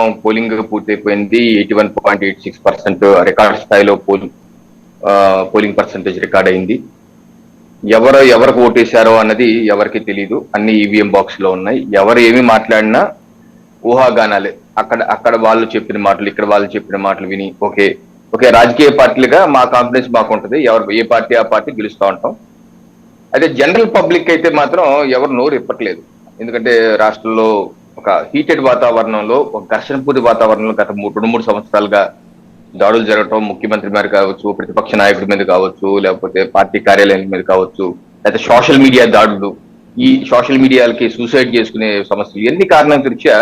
శాతం పోలింగ్ పూర్తయిపోయింది. Eighty one point eight six percent record స్థాయిలో పోలింగ్ పోలింగ్ పర్సెంటేజ్ రికార్డ్ అయింది. ఎవరు ఎవరికి ఓటేశారో అన్నది ఎవరికి తెలియదు అన్ని ఈవీఎం బాక్స్లో ఉన్నాయి. ఎవరు ఏమి మాట్లాడినా ఊహాగానాలే. అక్కడ అక్కడ వాళ్ళు చెప్పిన మాటలు ఇక్కడ వాళ్ళు చెప్పిన మాటలు విని ఓకే ఓకే రాజకీయ పార్టీలుగా మా కాన్ఫిడెన్స్ మాకు ఉంటుంది ఎవరు ఏ పార్టీ ఆ పార్టీ గెలుస్తూ ఉంటాం. అదే జనరల్ పబ్లిక్ అయితే మాత్రం ఎవరు నోరు ఇప్పట్లేదు ఎందుకంటే రాష్ట్రంలో ఒక హీటెడ్ వాతావరణంలో ఒక ఘర్షణపూరి వాతావరణంలో గత మూడు రెండు మూడు సంవత్సరాలుగా దాడులు జరగటం ముఖ్యమంత్రి మీద కావచ్చు ప్రతిపక్ష నాయకుడి మీద కావచ్చు లేకపోతే పార్టీ కార్యాలయం మీద కావచ్చు లేకపోతే సోషల్ మీడియా దాడులు ఈ సోషల్ మీడియాలకి సూసైడ్ చేసుకునే సమస్యలు ఎన్ని కారణాల దృష్ట్యా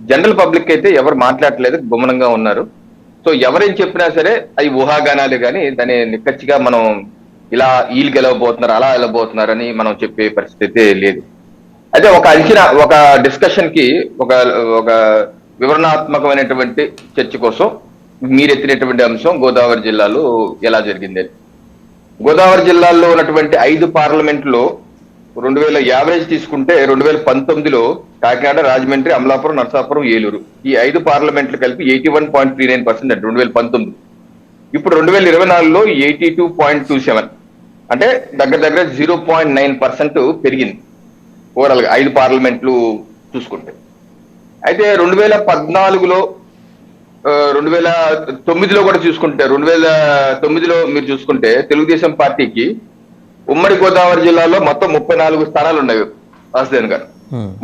జనరల్ పబ్లిక్ అయితే ఎవరు మాట్లాడట్లేదు గుమనంగా ఉన్నారు. సో ఎవరేం చెప్పినా సరే అవి ఊహాగానాలు కానీ దాన్ని నిక్కచ్చిగా మనం ఇలా వీళ్ళు గెలవబోతున్నారు అలా వెళ్ళబోతున్నారు అని మనం చెప్పే పరిస్థితి అయితే లేదు. అయితే ఒక అంచనా ఒక డిస్కషన్కి ఒక ఒక వివరణాత్మకమైనటువంటి చర్చ కోసం మీరు ఎత్తినటువంటి అంశం గోదావరి జిల్లాలో ఎలా జరిగింది? గోదావరి జిల్లాలో ఉన్నటువంటి ఐదు పార్లమెంట్లో రెండు వేల యావరేజ్ తీసుకుంటే రెండు వేల పంతొమ్మిదిలో కాకినాడ రాజమండ్రి అమలాపురం నరసాపురం ఏలూరు. ఈ ఐదు పార్లమెంట్లు కలిపి eighty one point three nine percent రెండు వేల పంతొమ్మిది. ఇప్పుడు రెండు వేల ఇరవై నాలుగులో eighty two point two seven. అంటే దగ్గర దగ్గర జీరో పాయింట్ నైన్ పర్సెంట్ పెరిగింది. ఓవరాల్గా ఐదు పార్లమెంట్లు చూసుకుంటే. అయితే రెండు వేల పద్నాలుగులో రెండు వేల తొమ్మిదిలో కూడా చూసుకుంటే రెండు వేల తొమ్మిదిలో మీరు చూసుకుంటే తెలుగుదేశం పార్టీకి ఉమ్మడి గోదావరి జిల్లాలో మొత్తం ముప్పై నాలుగు స్థానాలు ఉన్నాయి వాసుదేవన్ గారు.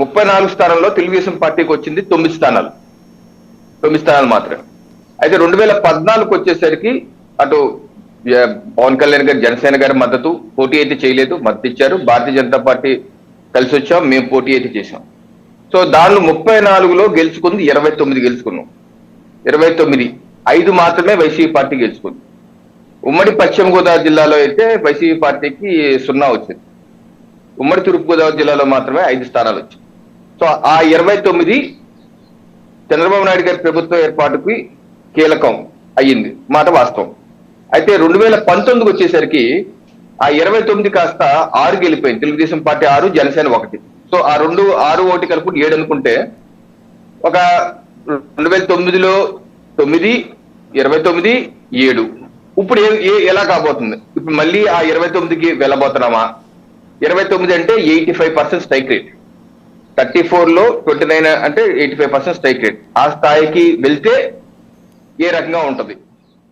ముప్పై నాలుగు స్థానాల్లో తెలుగుదేశం పార్టీకి వచ్చింది తొమ్మిది స్థానాలు. తొమ్మిది స్థానాలు మాత్రమే. అయితే రెండు వేల పద్నాలుగు వచ్చేసరికి అటు పవన్ కళ్యాణ్ గారు జనసేన గారి మద్దతు పోటీ అయితే చేయలేదు మద్దతు ఇచ్చారు. భారతీయ జనతా పార్టీ కలిసి వచ్చాం మేము పోటీ అయితే చేశాం. సో దానిలో ముప్పై నాలుగులో గెలుచుకుంది ఇరవై తొమ్మిది గెలుచుకున్నాం. ఇరవై తొమ్మిది. ఐదు మాత్రమే వైసీపీ పార్టీ గెలుచుకుంది. ఉమ్మడి పశ్చిమ గోదావరి జిల్లాలో అయితే వైసీపీ పార్టీకి సున్నా వచ్చింది. ఉమ్మడి తూర్పు గోదావరి జిల్లాలో మాత్రమే ఐదు స్థానాలు వచ్చాయి. సో ఆ ఇరవై తొమ్మిది చంద్రబాబు నాయుడు గారి ప్రభుత్వ ఏర్పాటుకి కీలకం అయ్యింది. మాట వాస్తవం. అయితే రెండు వేల పంతొమ్మిదికి వచ్చేసరికి ఆ ఇరవై తొమ్మిది కాస్త ఆరు గెలిపోయింది. తెలుగుదేశం పార్టీ ఆరు జనసేన ఒకటి. సో ఆ రెండు ఆరు ఒకటి కలుపుకుంటే ఏడు అనుకుంటే ఒక రెండు వేల తొమ్మిదిలో తొమ్మిది ఇరవై తొమ్మిది ఏడు. ఇప్పుడు ఏ- ఏ- ఎలా కాబోతుంది? ఇప్పుడు మళ్ళీ ఆ ఇరవై తొమ్మిదికి వెళ్ళబోతున్నామా? ఇరవై తొమ్మిది అంటే eighty five percent strike rate. Thirty ఫోర్లో ట్వంటీ నైన్ అంటే eighty five percent strike rate. ఆ స్థాయికి వెళ్తే ఏ రకంగా ఉంటుంది?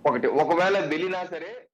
ఒకటి ఒకవేళ వెళ్ళినా సరే